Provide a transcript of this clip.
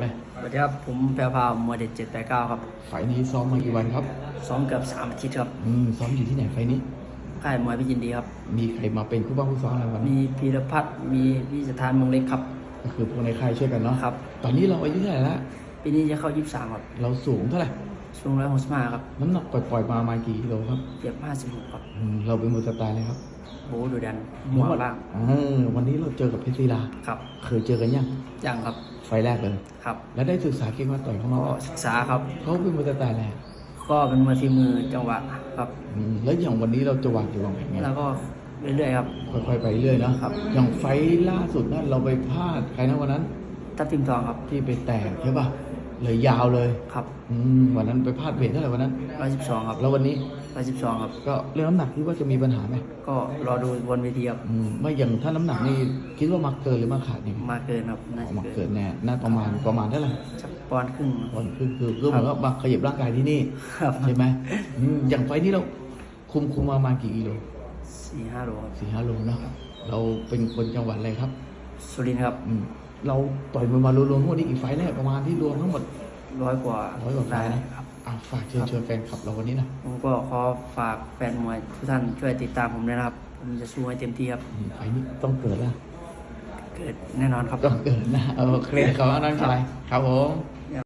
เลยสวัสดีครับ ผมแพรวพราวมวยเด็ดเจ็ดแปดเก้าครับไฟล์นี้ซ้อมมากี่วันครับ ซ้อมเกือบสามอาทิตย์ครับ อืมซ้อมอยู่ที่ไหนไฟล์นี้ ค่ายมวยพิจินดีครับ มีใครมาเป็นผู้บ้างผู้ซ้อมอะไรวันมีนี้พีรพัฒน์มีพี่สถานเมองเล็กครับ ก็คือพวกในค่ายช่วยกันเนาะครับ ตอนนี้เราอายุเท่าไหร่ละปีนี้จะเข้ายี่สิบสามครับ เราสูงเท่าไหร่ ช่วงร้อยหกสิบห้าครับ น้ำหนักปล่อยๆมาประมาณกี่กิโลครับเกือบห้าสิบหกครับอืมเราเป็นมือสไตล์เลยครับโบทดูดันหัวล่างเออวันนี้เราเจอกับเพชรศิลา ครับเคยเจอกันยังยังครับไฟล์แรกเลย ครับแล้วได้ศึกษาเก่งมาต่อยเขามาก็ปะศึกษาครับ เขาเป็นมือสไตล์แรกก็เป็นมวยฝีมือจังหวะครับ อืมแล้วอย่างวันนี้เราจะวางอยู่วางแผนไงแล้วก็เรื่อยๆครับ ค่อยๆไปเรื่อยนะครับ อย่างไฟล์ล่าสุดนั่นเราไปพลาดใครนะวันนั้น ทับทิมทองครับที่ไปแตกใช่ป่ะ เลยยาวเลยครับอืมวันนั้นไปพลาดเวทเท่าไหร่วันนั้นร้อยสิบสองครับแล้ววันนี้ร้อยสิบสองครับ ก็เรื่องน้ำหนักคิดว่าจะมีปัญหาไหมก็รอดูบนเวทีครับอืมไม่อย่างถ้าน้ำหนักนี่คิดว่ามาเกินหรือมาขาดยังไงมาเกินครับน่าออกจะมาเกิเกินนแน่น่าประมาณประมาณเท่าไหร่สักปอนด์ครึ่งวันคือคือคือเหมือนว่ามาขยับร่างกายที่นี่ครับ ใช่ไหมอืมอย่างไฟล์นี้เราคุมคุมมาประมาณกี่กิโลสี่ห้าโลครับสี่ห้าโลเนอะเราเป็นคนจังหวัดอะไรครับ สุรินทร์ครับอืม เราต่อยมวยมารวมๆทั้งหมดนี่กี่ไฟล์แน่ประมาณที่รวมทั้งหมดร้อยกว่าร้อยกว่าไฟได้ล์นะครับอะฝากเชิญชวนแฟนคลับเราวันนี้นะผมก็ขอฝากแฟนมวยทุกท่านช่วยติดตามผมด้วยนะครับ ผมจะสู้ให้เต็มที่ครับอืมไฟล์นี้ต้องเกิดแล้วเกิดแน่นอนครับ ต้องเกิดนะโอเคขอบคุณน้องชายครับผม